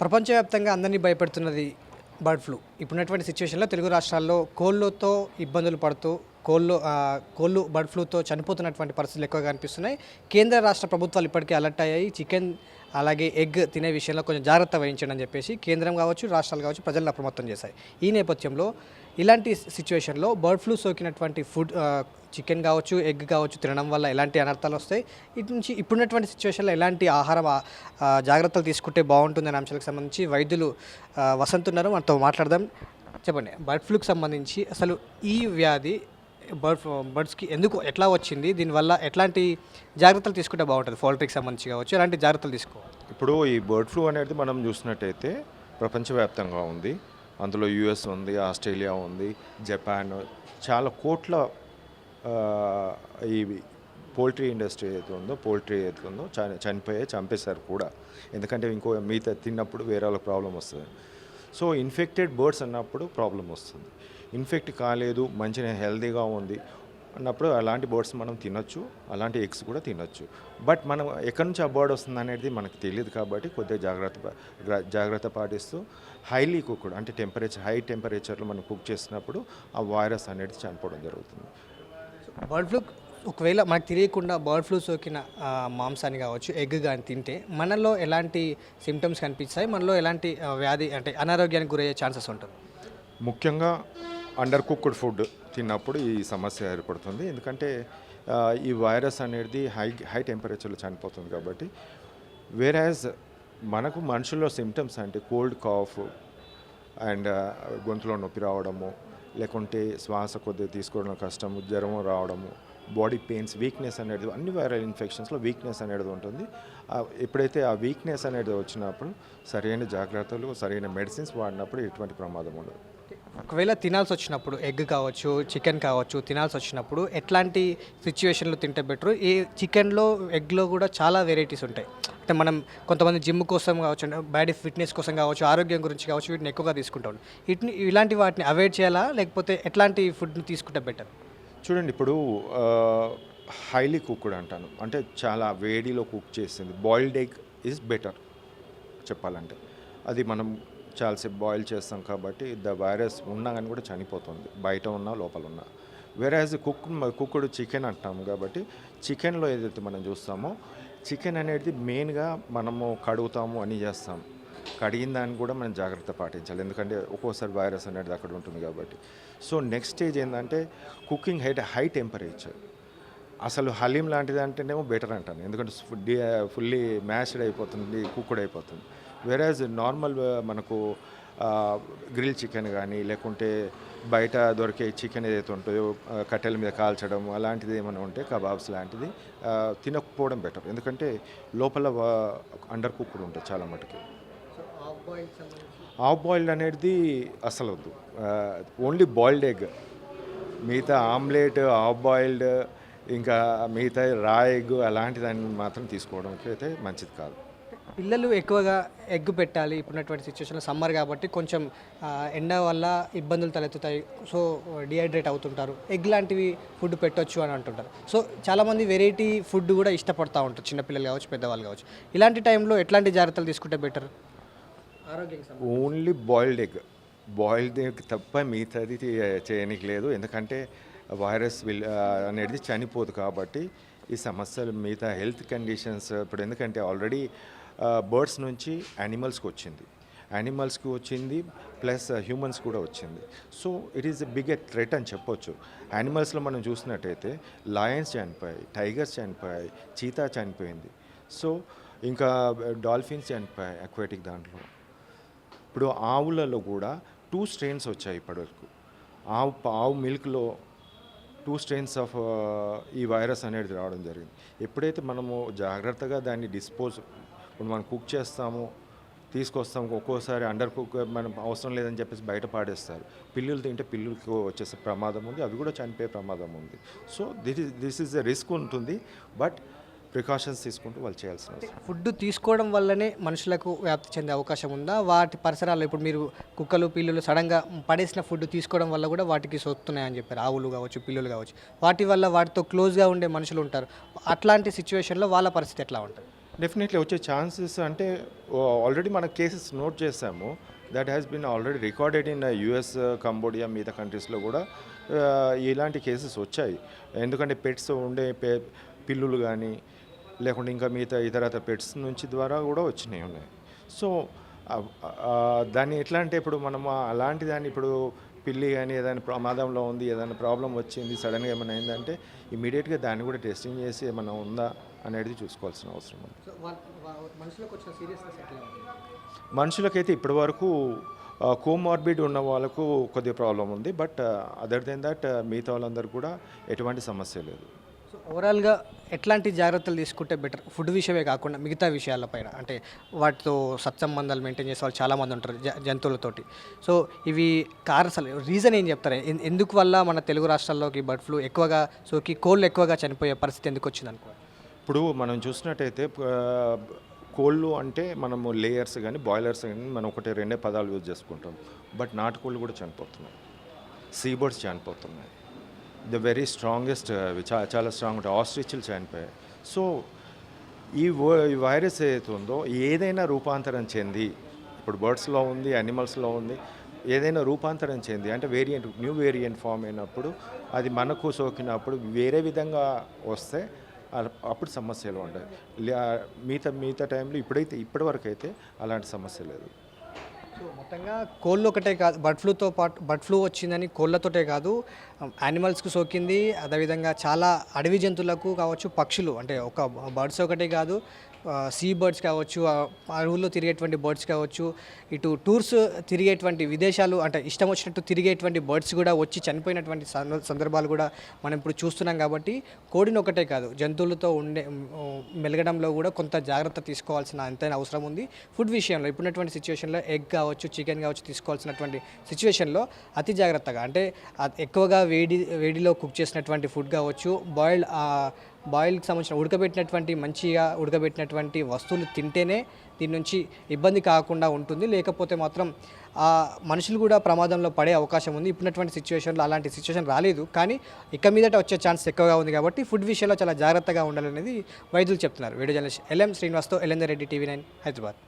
ప్రపంచవ్యాప్తంగా అందరినీ భయపెడుతున్నది bird flu. ఇప్పుడున్నటువంటి సిచ్యువేషన్లో తెలుగు రాష్ట్రాల్లో కోళ్ళతో ఇబ్బందులు పడుతూ కోళ్ళు కోళ్ళు బర్డ్ ఫ్లూతో చనిపోతున్నటువంటి పరిస్థితులు ఎక్కువగా కనిపిస్తున్నాయి కేంద్ర రాష్ట్ర ప్రభుత్వాలు ఇప్పటికే అలర్ట్ అయ్యాయి. చికెన్ అలాగే ఎగ్ తినే విషయంలో కొంచెం జాగ్రత్త వహించండి అని చెప్పేసి కేంద్రం కావచ్చు రాష్ట్రాలు కావచ్చు ప్రజలను అప్రమత్తం చేశాయి. ఈ నేపథ్యంలో ఇలాంటి సిచ్యువేషన్లో బర్డ్ ఫ్లూ సోకినటువంటి ఫుడ్ చికెన్ కావచ్చు ఎగ్ కావచ్చు తినడం వల్ల ఎలాంటి అనర్థాలు వస్తాయి? ఇటు నుంచి ఇప్పుడున్నటువంటి సిచ్యువేషన్లో ఎలాంటి ఆహారం జాగ్రత్తలు తీసుకుంటే బాగుంటుంది అనే అంశాలకు సంబంధించి వైద్యులు వసంతున్నారు మనతో మాట్లాడదాం. చెప్పండి బర్డ్ ఫ్లూకి సంబంధించి అసలు ఈ వ్యాధి బర్డ్ బర్డ్స్కి ఎందుకు ఎట్లా వచ్చింది? దీనివల్ల ఎట్లాంటి జాగ్రత్తలు తీసుకుంటే బాగుంటుంది? పౌల్ట్రీకి సంబంధించి కావచ్చు ఎలాంటి జాగ్రత్తలు తీసుకోవాలి? ఇప్పుడు ఈ బర్డ్ ఫ్లూ అనేది మనం చూసినట్టయితే ప్రపంచవ్యాప్తంగా ఉంది. అందులో యుఎస్ ఉంది ఆస్ట్రేలియా ఉంది జపాన్ చాలా కోట్ల ఇవి ఈ పోల్ట్రీ ఇండస్ట్రీ ఏదైతే ఉందో పోల్ట్రీ ఏదైతే ఉందో చని చనిపోయే చంపేశారు కూడా. ఎందుకంటే ఇంకో మిగతా తిన్నప్పుడు వేరే వాళ్ళకి ప్రాబ్లం వస్తుంది. సో ఇన్ఫెక్టెడ్ బర్డ్స్ అన్నప్పుడు ప్రాబ్లం వస్తుంది. ఇన్ఫెక్ట్ కాలేదు మంచిగా హెల్తీగా ఉంది అన్నప్పుడు అలాంటి బర్డ్స్ మనం తినొచ్చు అలాంటి ఎగ్స్ కూడా తినొచ్చు. బట్ మనం ఎక్కడి నుంచి ఆ బర్డ్ వస్తుంది అనేది మనకు తెలియదు కాబట్టి కొద్దిగా జాగ్రత్త జాగ్రత్త పాటిస్తూ హైలీ కుక్డ్ అంటే టెంపరేచర్ హై టెంపరేచర్లో మనం కుక్ చేసినప్పుడు ఆ వైరస్ అనేది చనిపోవడం జరుగుతుంది. బర్డ్ ఫ్లూ ఒకవేళ మనకు తెలియకుండా బర్డ్ ఫ్లూ సోకిన మాంసాన్ని కావచ్చు ఎగ్ కానీ తింటే మనలో ఎలాంటి సిమ్టమ్స్ కనిపిస్తాయి? మనలో ఎలాంటి వ్యాధి అంటే అనారోగ్యానికి గురయ్యే ఛాన్సెస్ ఉంటుంది ముఖ్యంగా అండర్ కుక్డ్ ఫుడ్ తిన్నప్పుడు ఈ సమస్య ఏర్పడుతుంది. ఎందుకంటే ఈ వైరస్ అనేది హై హై టెంపరేచర్లో చనిపోతుంది కాబట్టి వేరాజ్ మనకు మనుషుల్లో సిమ్టమ్స్ అంటే కోల్డ్ కాఫ్ అండ్ గొంతులో నొప్పి రావడము లేకుంటే శ్వాస కొద్దిగా తీసుకోవడం కష్టము జ్వరం రావడము బాడీ పెయిన్స్ వీక్నెస్ అనేది అన్ని వైరల్ ఇన్ఫెక్షన్స్లో వీక్నెస్ అనేది ఉంటుంది. ఎప్పుడైతే ఆ వీక్నెస్ అనేది వచ్చినప్పుడు సరైన జాగ్రత్తలు సరైన మెడిసిన్స్ వాడినప్పుడు ఎటువంటి ప్రమాదం ఉండదు. ఒకవేళ తినాల్సి వచ్చినప్పుడు ఎగ్ కావచ్చు చికెన్ కావచ్చు తినాల్సి వచ్చినప్పుడు ఎట్లాంటి సిచ్యువేషన్లో తింటే బెటర్? ఈ చికెన్లో ఎగ్లో కూడా చాలా వెరైటీస్ ఉంటాయి. అంటే మనం కొంతమంది జిమ్ కోసం కావచ్చు బాడీ ఫిట్నెస్ కోసం కావచ్చు ఆరోగ్యం గురించి కావచ్చు వీటిని ఎక్కువగా తీసుకుంటాం. వీటిని ఇలాంటి వాటిని అవాయిడ్ చేయాలా? లేకపోతే ఎట్లాంటి ఫుడ్ని తీసుకుంటే బెటర్? చూడండి ఇప్పుడు హైలీ కుక్డ్ అంటాను. అంటే చాలా వేడిలో కుక్ చేసింది బాయిల్డ్ ఎగ్ ఈజ్ బెటర్ చెప్పాలంటే. అది మనం చాలాసేపు బాయిల్ చేస్తాం కాబట్టి ద వైరస్ ఉన్నా కానీ కూడా చనిపోతుంది. బయట ఉన్నా లోపల ఉన్నా. వేరేజ్ కుక్ కుక్కుడు చికెన్ అంటాం కాబట్టి చికెన్లో ఏదైతే మనం చూస్తామో చికెన్ అనేది మెయిన్గా మనము కడుగుతాము అని చేస్తాం. కడిగిన దాన్ని కూడా మనం జాగ్రత్త పాటించాలి. ఎందుకంటే ఒక్కోసారి వైరస్ అనేది అక్కడ ఉంటుంది కాబట్టి. సో నెక్స్ట్ స్టేజ్ ఏంటంటే కుకింగ్ హైట్ హై టెంపరేచర్. అసలు హలీం లాంటిది అంటేనేమో బెటర్ అంటాను. ఎందుకంటే ఫుడ్ ఫుల్లీ మ్యాష్డ్ అయిపోతుంది కుక్కుడ్ అయిపోతుంది వేరేజ్ నార్మల్ మనకు గ్రిల్ చికెన్ కానీ లేకుంటే బయట దొరికే చికెన్ ఏదైతే ఉంటుందో ఆ, కట్టెల మీద కాల్చడం అలాంటిది ఏమైనా ఉంటే కబాబ్స్ లాంటిది ఆ, తినకపోవడం బెటర్ ఎందుకంటే లోపల అండర్ కుక్కుడ్ ఉంటుంది చాలా మటుకి. హాఫ్ బాయిల్డ్ అనేది అసలు వద్దు. ఓన్లీ బాయిల్డ్ ఎగ్ మిగతా ఆమ్లెట్ హాఫ్ బాయిల్డ్ ఇంకా మిగతా రా ఎగ్ అలాంటి దాన్ని మాత్రం తీసుకోవడం అయితే మంచిది కాదు. పిల్లలు ఎక్కువగా ఎగ్ పెట్టాలి ఇప్పుడున్నటువంటి సిచ్యువేషన్లో సమ్మర్ కాబట్టి కొంచెం ఎండ వల్ల ఇబ్బందులు తలెత్తుతాయి. సో డిహైడ్రేట్ అవుతుంటారు. ఎగ్ లాంటివి ఫుడ్ పెట్టొచ్చు అని అంటుంటారు. సో చాలామంది వెరైటీ ఫుడ్ కూడా ఇష్టపడతా ఉంటారు. చిన్నపిల్లలు కావచ్చు పెద్దవాళ్ళు కావచ్చు. ఇలాంటి టైంలో ఎట్లాంటి జాగ్రత్తలు తీసుకుంటే better only boiled egg boiled egg తప్ప మిగతాది చేయనికి లేదు. ఎందుకంటే వైరస్ విల్ అనేది చనిపోదు కాబట్టి ఈ సమస్యలు మిగతా హెల్త్ కండిషన్స్ ఇప్పుడు ఎందుకంటే ఆల్రెడీ బర్డ్స్ నుంచి యానిమల్స్కి వచ్చింది. యానిమల్స్కి వచ్చింది ప్లస్ హ్యూమన్స్ కూడా వచ్చింది. So it is a biggest threat అని చెప్పొచ్చు. యానిమల్స్లో మనం చూసినట్టయితే లయన్స్ చనిపోయాయి టైగర్స్ చనిపోయాయి చీతా చనిపోయింది. సో ఇంకా డాల్ఫిన్స్ చనిపోయాయి అక్వాటిక్ దాంట్లో. ఇప్పుడు ఆవులలో కూడా టూ స్ట్రెయిన్స్ వచ్చాయి ఇప్పటివరకు. ఆవు ఆవు మిల్క్లో టూ స్ట్రెయిన్స్ ఆఫ్ ఈ వైరస్ అనేది రావడం జరిగింది. ఎప్పుడైతే మనము జాగ్రత్తగా దాన్ని డిస్పోజ్ ఇప్పుడు మనం కుక్ చేస్తాము తీసుకొస్తాం ఒక్కోసారి అండర్ కుక్ మనం అవసరం లేదని చెప్పేసి బయట పాడేస్తారు. పిల్లులు తింటే పిల్లులకు వచ్చేసే ప్రమాదం ఉంది అవి కూడా చనిపోయే ప్రమాదం ఉంది. So this is this is a risk ఉంటుంది బట్ ప్రికాషన్స్ తీసుకుంటూ వాళ్ళు చేయాల్సిన ఫుడ్ తీసుకోవడం వల్లనే మనుషులకు వ్యాప్తి చెందే అవకాశం ఉందా? వాటి పరిసరాల్లో ఇప్పుడు మీరు కుక్కలు పిల్లులు సడన్గా పడేసిన ఫుడ్ తీసుకోవడం వల్ల కూడా వాటికి సోస్తున్నాయని చెప్పారు. ఆవులు కావచ్చు పిల్లులు కావచ్చు. వాటి వల్ల వాటితో క్లోజ్గా ఉండే మనుషులు ఉంటారు. అట్లాంటి సిచ్యువేషన్లో వాళ్ళ పరిస్థితి ఎట్లా ఉంటుంది? డెఫినెట్లీ వచ్చే ఛాన్సెస్ అంటే ఆల్రెడీ మన కేసెస్ నోట్ చేసాము that has been already recorded in US Cambodia మిగతా కంట్రీస్లో కూడా uh, ఇలాంటి కేసెస్ వచ్చాయి. ఎందుకంటే పెట్స్ ఉండే పె పిల్లులు కానీ లేకుంటే ఇంకా మిగతా ఇతర పెట్స్ నుంచి ద్వారా కూడా వచ్చినాయి ఉన్నాయి. సో దాన్ని ఎట్లా అంటే ఇప్పుడు మనం అలాంటి దాన్ని ఇప్పుడు పిల్లి కానీ ఏదైనా ప్రమాదంలో ఉంది ఏదైనా ప్రాబ్లం వచ్చింది సడన్గా ఏమైనా అయిందంటే ఇమీడియట్గా దాన్ని కూడా టెస్టింగ్ చేసి ఏమైనా ఉందా అనేది చూసుకోవాల్సిన అవసరం ఉంది. మనుషులకైతే ఇప్పటివరకు కోమార్బిడ్ ఉన్న వాళ్ళకు కొద్దిగా ప్రాబ్లం ఉంది బట్ అదర్ దెన్ దట్ మిగతా వాళ్ళందరూ కూడా ఎటువంటి సమస్య లేదు. సో ఓవరాల్గా ఎట్లాంటి జాగ్రత్తలు తీసుకుంటే బెటర్ ఫుడ్ విషయమే కాకుండా మిగతా విషయాలపైన అంటే వాటితో సత్సంబంధాలు మెయింటైన్ చేసే వాళ్ళు చాలామంది ఉంటారు జ జంతువులతోటి. సో ఇవి కారసలు. రీజన్ ఏం చెప్తారు? ఎందుకు వల్ల మన తెలుగు రాష్ట్రాల్లోకి బర్డ్ ఫ్లూ ఎక్కువగా సోకి కోళ్ళు ఎక్కువగా చనిపోయే పరిస్థితి ఎందుకు వచ్చింది అనుకో? ఇప్పుడు మనం చూసినట్టయితే కోళ్ళు అంటే మనము లేయర్స్ కానీ బాయిలర్స్ కానీ మనం ఒకటి రెండే పదాలు యూజ్ చేసుకుంటాం. బట్ నాటుకోళ్ళు కూడా చనిపోతున్నాయి. సీబర్డ్స్ చనిపోతున్నాయి. ద వెరీ స్ట్రాంగెస్ట్ చా చాలా స్ట్రాంగ్ ఉంటాయి ఆస్ట్రిచ్లు చనిపోయాయి సో ఈ ఈ వైరస్ ఏదైతుందో ఉందో ఏదైనా రూపాంతరం చెంది ఇప్పుడు బర్డ్స్లో ఉంది యానిమల్స్లో ఉంది ఏదైనా రూపాంతరం చెంది అంటే వేరియంట్ న్యూ వేరియంట్ ఫామ్ అయినప్పుడు అది మనకు సోకినప్పుడు వేరే విధంగా వస్తే అప్పుడు సమస్యలు ఉంటాయి మిగతా మిగతా టైంలో ఇప్పుడైతే ఇప్పటివరకు అయితే అలాంటి సమస్య లేదు. మొత్తంగా కోళ్ళు ఒకటే కాదు బర్డ్ ఫ్లూతో పాటు బర్డ్ ఫ్లూ వచ్చిందని కోళ్ళతోటే కాదు um, యానిమల్స్కి సోకింది. అదేవిధంగా చాలా అడవి జంతువులకు కావచ్చు పక్షులు అంటే ఒక బర్డ్స్ ఒకటే కాదు సీ బర్డ్స్ కావచ్చు అడవుల్లో తిరిగేటువంటి బర్డ్స్ కావచ్చు ఇటు టూర్స్ తిరిగేటువంటి విదేశాలు అంటే ఇష్టం వచ్చినట్టు తిరిగేటువంటి బర్డ్స్ కూడా వచ్చి చనిపోయినటువంటి సందర్భాలు కూడా మనం ఇప్పుడు చూస్తున్నాం కాబట్టి కోడిని ఒకటే కాదు జంతువులతో ఉండే మెలగడంలో కూడా కొంత జాగ్రత్త తీసుకోవాల్సిన ఎంతైనా అవసరం ఉంది. ఫుడ్ విషయంలో ఇప్పుడున్నటువంటి సిచ్యువేషన్లో ఎగ్ కావచ్చు చికెన్ కావచ్చు తీసుకోవాల్సినటువంటి సిచ్యువేషన్లో అతి జాగ్రత్తగా అంటే ఎక్కువగా వేడి వేడిలో కుక్ చేసినటువంటి ఫుడ్ కావచ్చు బాయిల్డ్ బాయిల్కి సంబంధించిన ఉడకబెట్టినటువంటి మంచిగా ఉడకబెట్టినటువంటి వస్తువులు తింటేనే దీని నుంచి ఇబ్బంది కాకుండా ఉంటుంది. లేకపోతే మాత్రం ఆ మనుషులు కూడా ప్రమాదంలో పడే అవకాశం ఉంది. ఇప్పుడున్నటువంటి సిచ్యువేషన్లో అలాంటి సిచ్యువేషన్ రాలేదు. కానీ ఇక మీదట వచ్చే ఛాన్స్ ఎక్కువగా ఉంది కాబట్టి ఫుడ్ విషయంలో చాలా జాగ్రత్తగా ఉండాలనేది వైద్యులు చెప్తున్నారు. వీడియో జర్నలిస్ట్ ఎల్ఎం శ్రీనివాస్తో ఎల్ఎందర్ రెడ్డి టీవీ నైన్ హైదరాబాద్.